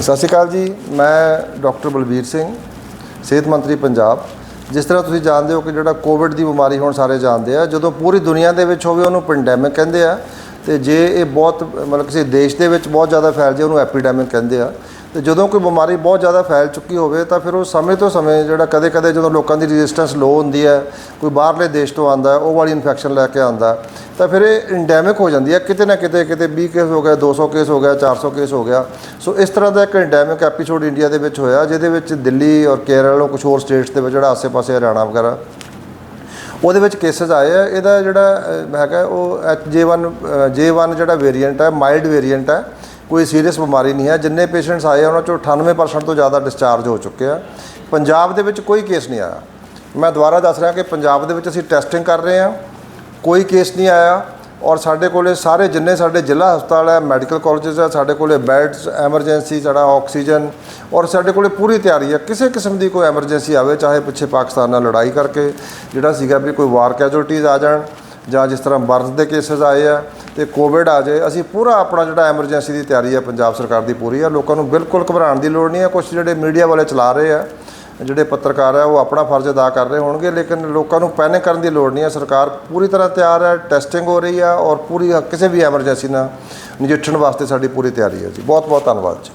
ਸਤਿ ਸ਼੍ਰੀ ਅਕਾਲ ਜੀ, ਮੈਂ ਡਾਕਟਰ ਬਲਬੀਰ ਸਿੰਘ, ਸਿਹਤ ਮੰਤਰੀ ਪੰਜਾਬ। ਜਿਸ ਤਰ੍ਹਾਂ ਤੁਸੀਂ ਜਾਣਦੇ ਹੋ ਕਿ ਜਿਹੜਾ ਕੋਵਿਡ ਦੀ ਬਿਮਾਰੀ ਹੁਣ ਸਾਰੇ ਜਾਣਦੇ ਆ, ਜਦੋਂ ਪੂਰੀ ਦੁਨੀਆ ਦੇ ਵਿੱਚ ਹੋਵੇ ਉਹਨੂੰ ਪੈਂਡੈਮਿਕ ਕਹਿੰਦੇ ਆ, ਤੇ ਜੇ ਇਹ ਬਹੁਤ, ਮਤਲਬ ਕਿਸੇ ਦੇਸ਼ ਦੇ ਵਿੱਚ ਬਹੁਤ ਜ਼ਿਆਦਾ ਫੈਲ ਜੇ ਉਹਨੂੰ ਐਪੀਡੈਮਿਕ ਕਹਿੰਦੇ ਆ, ਤੇ ਜਦੋਂ ਕੋਈ ਬਿਮਾਰੀ ਬਹੁਤ ਜ਼ਿਆਦਾ ਫੈਲ ਚੁੱਕੀ ਹੋਵੇ ਤਾਂ ਫਿਰ ਉਹ ਸਮੇਂ ਤੋਂ ਸਮੇਂ ਜਿਹੜਾ ਕਦੇ-ਕਦੇ ਜਦੋਂ ਲੋਕਾਂ ਦੀ ਰੈਜ਼ਿਸਟੈਂਸ ਲੋ ਹੁੰਦੀ ਹੈ, ਕੋਈ ਬਾਹਰਲੇ ਦੇਸ਼ ਤੋਂ ਆਂਦਾ ਉਹ ਵਾਲੀ ਇਨਫੈਕਸ਼ਨ ਲੈ ਕੇ ਆਂਦਾ ਤਾਂ ਫਿਰ ਇਹ ਇੰਡੈਮਿਕ ਹੋ ਜਾਂਦੀ ਹੈ। ਕਿਤੇ ਨਾ ਕਿਤੇ ਕਿਤੇ 20 ਕੇਸ ਹੋ ਗਿਆ 200 ਕੇਸ ਹੋ ਗਿਆ 400 ਕੇਸ ਹੋ ਗਿਆ। ਸੋ ਇਸ ਤਰ੍ਹਾਂ ਦਾ ਇੱਕ ਇੰਡੈਮਿਕ ਐਪੀਸੋਡ ਇੰਡੀਆ ਦੇ ਵਿੱਚ ਹੋਇਆ ਜਿਹਦੇ ਵਿੱਚ ਦਿੱਲੀ ਔਰ ਕੇਰਲ ਔਰ ਕੁਝ ਹੋਰ ਸਟੇਟਸ ਦੇ ਵਿੱਚ ਜਿਹੜਾ ਆਸੇ-ਪਾਸੇ ਹਰਿਆਣਾ ਵਗੈਰਾ ਉਹਦੇ ਵਿੱਚ ਕੇਸਸ ਆਏ ਆ। ਇਹਦਾ ਜਿਹੜਾ ਹੈਗਾ ਉਹ J1 ਅਹ, J1 ਜਿਹੜਾ ਵੇਰੀਐਂਟ ਹੈ ਮਾਈਲਡ ਵੇਰੀਐਂਟ ਹੈ ਕੋਈ ਸੀਰੀਅਸ ਬਿਮਾਰੀ ਨਹੀਂ ਹੈ। ਜਿੰਨੇ ਪੇਸ਼ੈਂਟਸ ਆਏ ਉਹਨਾਂ ਚੋਂ 98% ਤੋਂ ਜ਼ਿਆਦਾ ਡਿਸਚਾਰਜ ਹੋ ਚੁੱਕੇ ਆ। ਪੰਜਾਬ ਦੇ ਵਿੱਚ ਕੋਈ ਕੇਸ ਨਹੀਂ ਆਇਆ। ਮੈਂ ਦੁਬਾਰਾ ਦੱਸ ਰਿਹਾ ਕਿ ਪੰਜਾਬ ਦੇ ਵਿੱਚ ਅਸੀਂ ਟੈਸਟਿੰਗ ਕਰ ਰਹੇ ਹਾਂ। ਕੋਈ ਕੇਸ ਨਹੀਂ ਆਇਆ ਔਰ ਸਾਡੇ ਕੋਲੇ ਸਾਰੇ ਜਿੰਨੇ ਸਾਡੇ ਜ਼ਿਲ੍ਹਾ ਹਸਪਤਾਲ ਹੈ ਮੈਡੀਕਲ ਕਾਲਜਸ ਹੈ, ਸਾਡੇ ਕੋਲੇ ਬੈਡਸ ਐਮਰਜੈਂਸੀ ਸਾਡਾ ਆਕਸੀਜਨ ਔਰ ਸਾਡੇ ਕੋਲੇ ਪੂਰੀ ਤਿਆਰੀ ਹੈ। ਕਿਸੇ ਕਿਸਮ ਦੀ ਕੋਈ ਐਮਰਜੈਂਸੀ ਆਵੇ, ਚਾਹੇ ਪਿੱਛੇ ਪਾਕਿਸਤਾਨ ਨਾਲ ਲੜਾਈ ਕਰਕੇ ਜਿਹੜਾ ਸੀਗਾ ਵੀ ਕੋਈ ਵਾਰ ਕੈਜੁਅਲਟੀਜ਼ ਆ ਜਾਣ ਜਾਂ ਜਿਸ ਤਰ੍ਹਾਂ ਬਰਥ ਦੇ ਕੇਸਸ ਆਏ ਆ ਤੇ ਕੋਵਿਡ ਆ ਜਾਏ, ਅਸੀਂ ਪੂਰਾ ਆਪਣਾ ਜਿਹੜਾ ਐਮਰਜੈਂਸੀ ਦੀ ਤਿਆਰੀ ਹੈ, ਪੰਜਾਬ ਸਰਕਾਰ ਦੀ ਪੂਰੀ ਆ ਲੋਕਾਂ ਨੂੰ ਬਿਲਕੁਲ ਘਬਰਾਉਣ ਦੀ ਲੋੜ ਨਹੀਂ ਹੈ। ਕੁਝ ਜਿਹੜੇ ਮੀਡੀਆ ਵਾਲੇ ਚਲਾ ਰਹੇ ਆ ਜਿਹੜੇ ਪੱਤਰਕਾਰ ਆ, ਉਹ ਆਪਣਾ ਫਰਜ਼ ਅਦਾ ਕਰ ਰਹੇ ਹੋਣਗੇ, ਲੇਕਿਨ ਲੋਕਾਂ ਨੂੰ ਪੈਨਿਕ ਕਰਨ ਦੀ ਲੋੜ ਨਹੀਂ ਹੈ ਸਰਕਾਰ ਪੂਰੀ ਤਰ੍ਹਾਂ ਤਿਆਰ ਹੈ ਟੈਸਟਿੰਗ ਹੋ ਰਹੀ ਆ ਔਰ ਪੂਰੀ, ਕਿਸੇ ਵੀ ਐਮਰਜੈਂਸੀ ਨਾਲ ਨਜਿੱਠਣ ਵਾਸਤੇ ਸਾਡੀ ਪੂਰੀ ਤਿਆਰੀ ਹੈ ਜੀ। ਬਹੁਤ ਬਹੁਤ ਧੰਨਵਾਦ ਜੀ।